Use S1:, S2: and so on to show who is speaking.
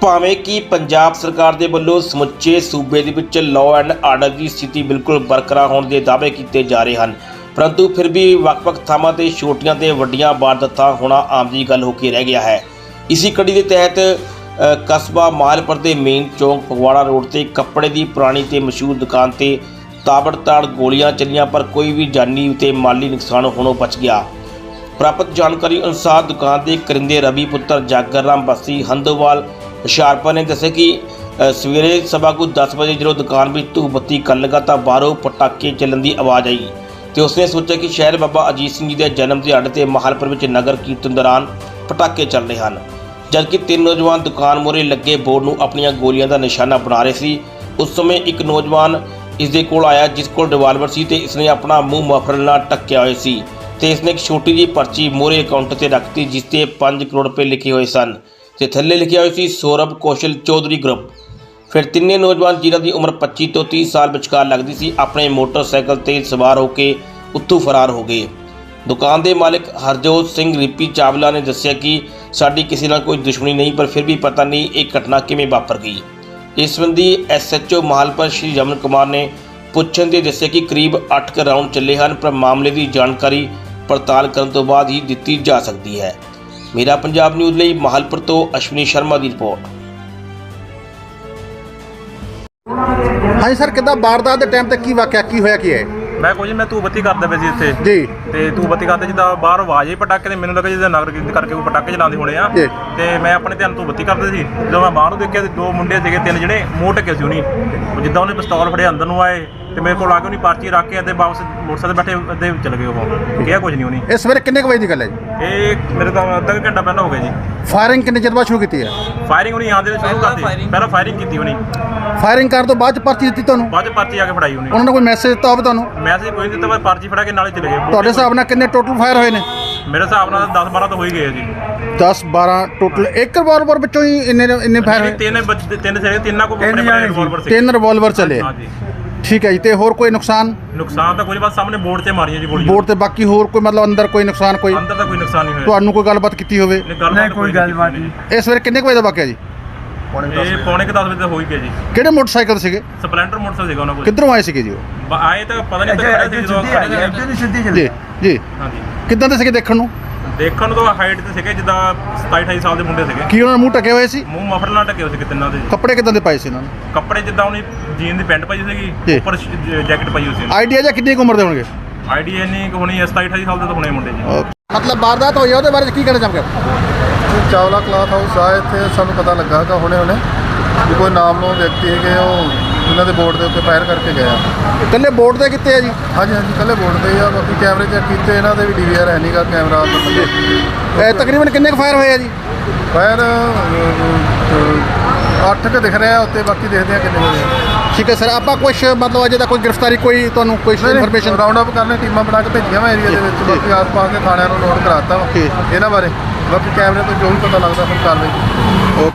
S1: ਭਾਵੇਂ ਕਿ ਪੰਜਾਬ ਸਰਕਾਰ ਦੇ ਵੱਲੋਂ ਸਮੁੱਚੇ ਸੂਬੇ ਦੇ ਵਿੱਚ ਲਾਅ ਐਂਡ ਆਰਡਰ ਦੀ ਸਥਿਤੀ ਬਿਲਕੁਲ ਬਰਕਰਾਰ ਹੋਣ ਦੇ ਦਾਅਵੇ ਕੀਤੇ ਜਾ ਰਹੇ ਹਨ। ਪਰੰਤੂ ਫਿਰ ਵੀ ਵੱਖ-ਵੱਖ ਥਾਵਾਂ ਤੇ ਛੋਟੀਆਂ ਤੇ ਵੱਡੀਆਂ ਵਾਰਦਾਤਾਂ ਹੋਣਾ ਆਮ ਦੀ ਗੱਲ ਹੋ ਕੇ ਰਹਿ ਗਿਆ ਹੈ। ਇਸੀ ਕੜੀ ਦੇ ਤਹਿਤ ਅ, ਕਸਬਾ ਮਾਲਪੁਰ ਦੇ ਮੇਨ ਚੌਂਕ ਫਗਵਾੜਾ ਰੋਡ ਤੇ ਕੱਪੜੇ ਦੀ ਪੁਰਾਣੀ ਤੇ ਮਸ਼ਹੂਰ ਦੁਕਾਨ ਤੇ ਤਾਬੜਤਾੜ ਗੋਲੀਆਂ ਚੱਲੀਆਂ ਪਰ ਕੋਈ ਵੀ ਜਾਨੀ ਤੇ ਮਾਲੀ ਨੁਕਸਾਨ ਹੋਣੋਂ ਬਚ ਗਿਆ। ਪ੍ਰਾਪਤ ਜਾਣਕਾਰੀ ਅਨੁਸਾਰ ਦੁਕਾਨ ਦੇ ਕਰਿੰਦੇ ਰਵੀ ਪੁੱਤਰ ਜਾਗਰ ਰਾਮ ਬਸੀ ਹੰਦੋਵਾਲ ਹੁਸ਼ਿਆਰਪੁਰ ਨੇ ਦੱਸਿਆ ਕਿ ਅ, ਸਵੇਰੇ ਸਵਾ ਕੁ 10 ਵਜੇ ਜਦੋਂ ਦੁਕਾਨ ਵਿੱਚ ਧੂਪ ਬੱਤੀ ਕਰਨ ਲੱਗਾ ਤਾਂ ਬਾਹਰੋਂ ਪਟਾਕੇ ਚੱਲਣ ਦੀ ਆਵਾਜ਼ ਆਈ ਤੇ ਉਸਨੇ ਸੋਚਿਆ ਕਿ ਸ਼ਹਿਰ ਬਾਬਾ ਅਜੀਤ ਸਿੰਘ ਜੀ ਦੇ ਜਨਮ ਦਿਹਾੜੇ ਤੇ ਮਹਾਲਪੁਰ ਵਿੱਚ ਨਗਰ ਕੀਰਤਨ ਦੌਰਾਨ ਪਟਾਕੇ ਚੱਲ ਰਹੇ ਹਨ। ਜਦਕਿ ਤਿੰਨ ਨੌਜਵਾਨ ਦੁਕਾਨ ਮੂਹਰੇ ਲੱਗੇ ਬੋਰਡ ਨੂੰ ਆਪਣੀਆਂ ਗੋਲੀਆਂ ਦਾ ਨਿਸ਼ਾਨਾ ਬਣਾ ਰਹੇ ਸੀ ਉਸ ਸਮੇਂ ਇੱਕ ਨੌਜਵਾਨ ਇਸ ਦੇ ਕੋਲ ਆਇਆ ਜਿਸ ਕੋਲ ਰਿਵਾਲਵਰ ਸੀ ਤੇ ਇਸਨੇ ਆਪਣਾ ਮੂੰਹ ਮਫਰਲ ਨਾਲ ਟੱਕਿਆ ਹੋਇਆ ਸੀ ਤੇ ਇਸਨੇ ਇੱਕ ਛੋਟੀ ਜਿਹੀ ਪਰਚੀ ਮੋਰੇ ਅਕਾਊਂਟ ਤੇ ਰੱਖਤੀ ਜਿਸ ਤੇ 5 ਕਰੋੜ ਰੁਪਏ ਲਿਖੇ ਹੋਏ ਸਨ। ਤੇ ਥੱਲੇ ਲਿਖਿਆ ਹੋਇਆ ਸੀ, ਸੌਰਭ ਕੌਸ਼ਲ ਚੌਧਰੀ ਗਰੁੱਪ। ਫਿਰ ਤਿੰਨੇ ਨੌਜਵਾਨ ਜਿਨ੍ਹਾਂ ਦੀ ਉਮਰ 25 ਤੋਂ 30 ਸਾਲ ਵਿਚਕਾਰ ਲੱਗਦੀ ਸੀ, ਆਪਣੇ ਮੋਟਰਸਾਈਕਲ ਤੇ ਸਵਾਰ ਹੋ ਕੇ ਉੱਥੋਂ ਫਰਾਰ ਹੋ ਗਏ। ਦੁਕਾਨ ਦੇ ਮਾਲਕ ਹਰਜੋਤ ਸਿੰਘ ਰਿੱਪੀ ਚਾਵਲਾ ਨੇ ਦੱਸਿਆ ਕਿ ਸਾਡੀ ਕਿਸੇ ਨਾਲ ਕੋਈ ਦੁਸ਼ਮਣੀ ਨਹੀਂ, ਪਰ ਫਿਰ ਵੀ ਪਤਾ ਨਹੀਂ ਇਹ ਘਟਨਾ ਕਿਵੇਂ ਵਾਪਰ ਗਈ। ਇਸ ਸੰਬੰਧੀ ਐਸਐਚਓ ਮਾਲਪੁਰ ਸ਼੍ਰੀ ਰਮਨ ਕੁਮਾਰ ਨੇ ਪੁੱਛਣ ਤੇ ਦੱਸਿਆ ਕਿ ਕਰੀਬ 8 ਕੁ ਰਾਊਂਡ ਚੱਲੇ ਹਨ, ਪਰ ਮਾਮਲੇ ਦੀ ਜਾਣਕਾਰੀ ਪੜਤਾਲ ਕਰਨ ਤੋਂ ਬਾਅਦ ਹੀ ਦਿੱਤੀ ਜਾ ਸਕਦੀ ਹੈ। ਮੇਰਾ ਪੰਜਾਬ ਨਿਊਜ਼ ਲਈ ਮਾਹਲਪੁਰ ਤੋਂ ਅਸ਼ਵਨੀ ਸ਼ਰਮਾ ਦੀ ਰਿਪੋਰਟ।
S2: ਹਾਂਜੀ ਸਰ ਕਿੱਦਾਂ ਵਾਰਦਾਤ ਦੇ ਟਾਈਮ ਤੇ ਕੀ ਵਾਕਿਆ ਕੀ ਹੋਇਆ ਕੀ ਹੈ?
S3: ਮੈਂ ਕੁਝ ਮੈਂ ਧੂਪ ਬੱਤੀ ਕਰਦਾ ਪਿਆ ਸੀ ਇੱਥੇ।
S2: ਜੀ।
S3: ਤੇ ਧੂਪ ਬੱਤੀ ਕਰਦੇ ਜਿੱਦਾਂ ਬਾਹਰ ਆਵਾਜ਼ ਹੀ ਪਟਾਕੇ ਤੇ ਮੈਨੂੰ ਲੱਗਾ ਜਿੱਦਾਂ ਨਗਰ ਕੀਰਤਨ ਕਰਕੇ ਕੋਈ ਪਟਾਕੇ ਚਲਾਉਂਦੇ ਹੋਣੇ ਆ।
S2: ਜੀ।
S3: ਤੇ ਮੈਂ ਆਪਣੇ ਧਿਆਨ ਧੂਪ ਬੱਤੀ ਕਰਦੇ ਸੀ। ਜਦੋਂ ਮੈਂ ਬਾਹਰੋਂ ਦੇਖਿਆ ਤੇ ਦੋ ਮੁੰਡੇ ਸੀਗੇ ਤਿੰਨ ਜਿਹੜੇ ਮੂੰਹ ਢੱਕੇ ਸੀ ਉਹਨੀ। ਉਹ ਜਿੱਦਾਂ ਉਹਨੇ ਪਿਸਤੌਲ ਫੜਿਆ ਅੰਦਰ ਨੂੰ ਆਏ। ਤੇ ਮੇਰੇ ਕੋਲ ਆ ਕੇ ਉਹਨੇ ਪਰਚੀ ਰੱਖ ਕੇ ਤੇ ਵਾਪਸ ਮੋਟਰਸਾਈਕਲ ਤੇ ਬੈਠੇ ਅੱਧੇ ਚਲੇ ਗਏ ਉਹ ਕਿਹਾ ਕੁਝ ਨਹੀਂ ਉਹਨੀ।
S2: ਇਹ ਸਵੇਰੇ ਕਿੰਨੇ ਕੁ ਵਜੇ ਦੀ ਗੱਲ ਹੈ ਜੀ?
S3: ਇਹ ਮੇਰੇ ਤਾਂ ਅੱਧਾ ਕੁ ਘੰਟਾ ਪਹਿਲਾਂ ਹੋ ਗਿਆ ਜੀ।
S2: ਫਾਇਰਿੰਗ ਕਿੰਨੇ ਚਿਰ ਬਾਅਦ ਸ਼ੁਰੂ ਕੀਤੀ ਹੈ?
S3: ਫਾਇਰਿੰਗ ਉਹਨੇ ਆਂਦੇ ਸ਼ੁਰੂ ਕਰਤੀ। ਪਹਿਲਾਂ ਫਾਇਰਿੰਗ ਕੀਤੀ ਉਹਨੇ।
S2: ਫਾਇਰਿੰਗ ਕਰਨ ਤੋਂ ਬਾਅਦ ਚ ਪਰਚੀ ਦਿੱਤੀ ਤੁਹਾਨੂੰ?
S3: ਬਾਅਦ ਚ ਪਰਚੀ ਆ ਕੇ ਫੜਾਈ ਉਹਨੇ।
S2: ਉਹਨਾਂ ਨੇ ਕੋਈ ਮੈਸੇਜ ਦਿੱਤਾ ਹੋਵੇ ਤੁਹਾਨੂੰ?
S3: ਮੈਸੇਜ ਕੋਈ ਨਹੀਂ ਦਿੱਤਾ ਪਰ ਪਰਚੀ ਫੜਾ ਕੇ ਨਾਲੇ ਚਲੇ ਗਏ।
S2: ਤੁਹਾਡੇ ਹਿਸਾਬ ਨਾਲ ਕਿੰਨੇ ਟੋਟਲ ਫਾਇਰ ਹੋਏ ਨੇ?
S3: ਮੇਰੇ ਹਿਸਾਬ ਨਾਲ 10 12 ਤਾਂ ਹੋ ਹੀ ਗਏ ਆ ਜੀ।
S2: 10 12 ਟੋਟਲ ਇੱਕ ਰਿਵਾਲਵਰ ਵਿੱਚੋਂ ਹੀ ਇੰਨੇ ਇੰਨੇ ਫਾਇਰ ਹੋਏ?
S3: ਤਿੰਨ ਬੱਚੇ ਤਿੰਨ ਸੇ ਤਿੰਨਾਂ ਕੋ ਆਪਣੇ ਆਪਣੇ ਰਿਵਾਲਵਰ ਸੀ।
S2: ਤਿੰਨ ਰਿਵਾਲਵਰ ਚੱਲੇ
S3: ਹਾਂਜੀ।
S2: ਠੀਕ ਹੈ ਜੀ ਤੇ ਹੋਰ ਕੋਈ ਨੁਕਸਾਨ?
S3: ਨੁਕਸਾਨ ਤਾਂ ਕੁਝ ਬਸ ਸਾਹਮਣੇ ਬੋਰਡ ਤੇ ਮਾਰੀਆਂ ਜੀ ਗੋਲੀਆਂ।
S2: ਬੋਰਡ ਤੇ ਬਾਕੀ ਹੋਰ ਕੋਈ ਮਤਲਬ ਅੰਦਰ ਕੋਈ ਨੁਕਸਾਨ ਕੋਈ?
S3: ਅੰਦਰ ਤਾਂ ਕੋਈ ਨੁਕਸਾਨ ਨਹੀਂ ਹੋਇਆ।
S2: ਤੁਹਾਨੂੰ ਕੋਈ ਗੱਲਬਾਤ ਕੀਤੀ ਹੋਵੇ?
S3: ਨਹੀਂ ਕੋਈ ਗੱਲਬਾਤ ਨਹੀਂ।
S2: ਇਹ ਸਵੇਰੇ ਕਿੰਨੇ ਕੁ ਵਜੇ ਦਾ ਵਾਕਿਆ ਜੀ?
S3: ਇਹ ਪੌਣੇ ਕੁ 10 ਵਜੇ ਤਾਂ ਹੋ ਹੀ ਗਿਆ ਜੀ।
S2: ਕਿਹੜੇ ਮੋਟਰਸਾਈਕਲ ਸੀਗੇ?
S3: ਸਪਲੈਂਡਰ ਮੋਟਰਸਾਈਕਲ ਸੀਗਾ ਉਹਨਾਂ ਕੋਲ।
S2: ਕਿੱਧਰੋਂ ਆਏ ਸੀਗੇ ਜੀ ਉਹ?
S3: ਆਏ ਤਾਂ ਪਤਾ ਨਹੀਂ ਤਾਂ ਖੜੇ ਸੀ ਜਦੋਂ ਖੜੇ ਸੀ।
S2: ਜੀ ਜੀ।
S3: ਹਾਂਜੀ।
S2: ਕਿੱਦਾਂ ਦੇ ਸੀਗੇ ਦੇਖਣ ਨੂੰ?
S3: ਦੇਖਣ ਨੂੰ ਤਾਂ ਹਾਈਟ ਤੇ ਸੀਗੇ ਜਿੱਦਾਂ 27 28 ਸਾਲ ਦੇ ਮੁੰਡੇ ਸੀਗੇ।
S2: ਕੀ ਉਹਨਾਂ ਨੇ ਮੂੰਹ ਢਕੇ ਹੋਏ ਸੀ?
S3: ਮੂੰਹ ਮਫਰ ਨਾਲ ਢਕੇ ਹੋਏ ਸੀ ਤਿੰਨਾਂ ਦੇ। ਜੀ।
S2: ਕੱਪੜੇ ਕਿੱਦਾਂ ਦੇ ਪਾਏ ਸੀ ਉਹਨਾਂ ਨੇ?
S3: ਕੱਪੜੇ ਜਿੱਦਾਂ ਉਹਨੇ ਜੀਨ ਦੀ ਪੈਂਟ ਪਾਈ ਸੀਗੀ
S2: ਜੀ।
S3: ਉੱਪਰ ਜੈਕਟ ਪਾਈ ਹੋਈ ਸੀ
S2: ਆਈਡੀਆ ਜਾਂ ਕਿੰਨੀ ਕੁ ਉਮਰ ਦੇ ਹੋਣਗੇ?
S3: ਆਈਡੀ ਇੰਨੀ ਕੁ ਹੋਣੀ 27 28 ਸਾਲ ਦੇ ਤਾਂ ਹੋਣੇ ਮੁੰਡੇ ਜੀ।
S2: ਮਤਲਬ ਵਾਰਦਾਤ ਹੋਈ ਉਹਦੇ ਬਾਰੇ 'ਚ ਕੀ ਕਹਿਣਾ ਚਾਹੁੰਗੇ?
S4: ਚਾਵਲਾ ਕਲਾਥ ਹਾਊਸ ਆ ਇੱਥੇ ਸਾਨੂੰ ਪਤਾ ਲੱਗਾ ਹੈਗਾ ਹੁਣੇ ਹੁਣੇ ਵੀ ਕੋਈ ਨਾਮਨੋਮ ਵਿਅਕਤੀ ਹੈਗੇ ਉਹ ਉਹਨਾਂ ਦੇ ਬੋਰਡ ਦੇ ਉੱਤੇ ਫਾਇਰ ਕਰਕੇ ਗਿਆ
S2: ਇਕੱਲੇ ਬੋਰਡ ਤੇ ਕਿੱਥੇ ਆ ਜੀ?
S4: ਹਾਂਜੀ ਹਾਂਜੀ ਕੱਲੇ ਬੋਰਡ ਤੇ ਆ ਬਾਕੀ ਕੈਮਰੇ ਚੈੱਕ ਕੀਤੇ ਇਹਨਾਂ ਦੇ ਵੀ ਡੀਵੀਆਰ ਹੈ ਨਹੀਂਗਾ ਕੈਮਰਾ
S2: ਇਹ ਤਕਰੀਬਨ ਕਿੰਨੇ ਕੁ ਫਾਇਰ ਹੋਏ ਆ ਜੀ?
S4: ਫਾਇਰ 8 ਕੇ ਦਿਖ ਰਿਹਾ ਉੱਤੇ ਬਾਕੀ ਦੇਖਦੇ ਆ ਕਿੰਨੇ ਹੋਏ ਆ।
S2: ਠੀਕ ਹੈ ਸਰ ਆਪਾਂ ਕੁਝ ਮਤਲਬ ਅਜੇ ਤੱਕ ਕੋਈ ਗ੍ਰਿਫਤਾਰੀ ਕੋਈ ਤੁਹਾਨੂੰ ਕੋਈ ਇਨਫੋਰਮੇਸ਼ਨ
S4: ਰਾਉਂਡ ਅਪ ਕਰਨੇ ਟੀਮਾਂ ਬਣਾ ਕੇ ਭੇਜੀਆਂ ਵਾ ਏਰੀਆ ਦੇ ਵਿੱਚ ਬਾਕੀ ਆਸ-ਪਾਸ ਦੇ ਥਾਣਿਆਂ ਨੂੰ ਨੋਟ ਕਰਾਤਾ ਵਾ। ਇਹਨਾਂ ਬਾਰੇ। ਬਾਕੀ ਕੈਮਰੇ ਤੋਂ ਜੋ ਵੀ ਪਤਾ ਲੱਗਦਾ ਫਿਰ ਕਾਰਵਾਈ।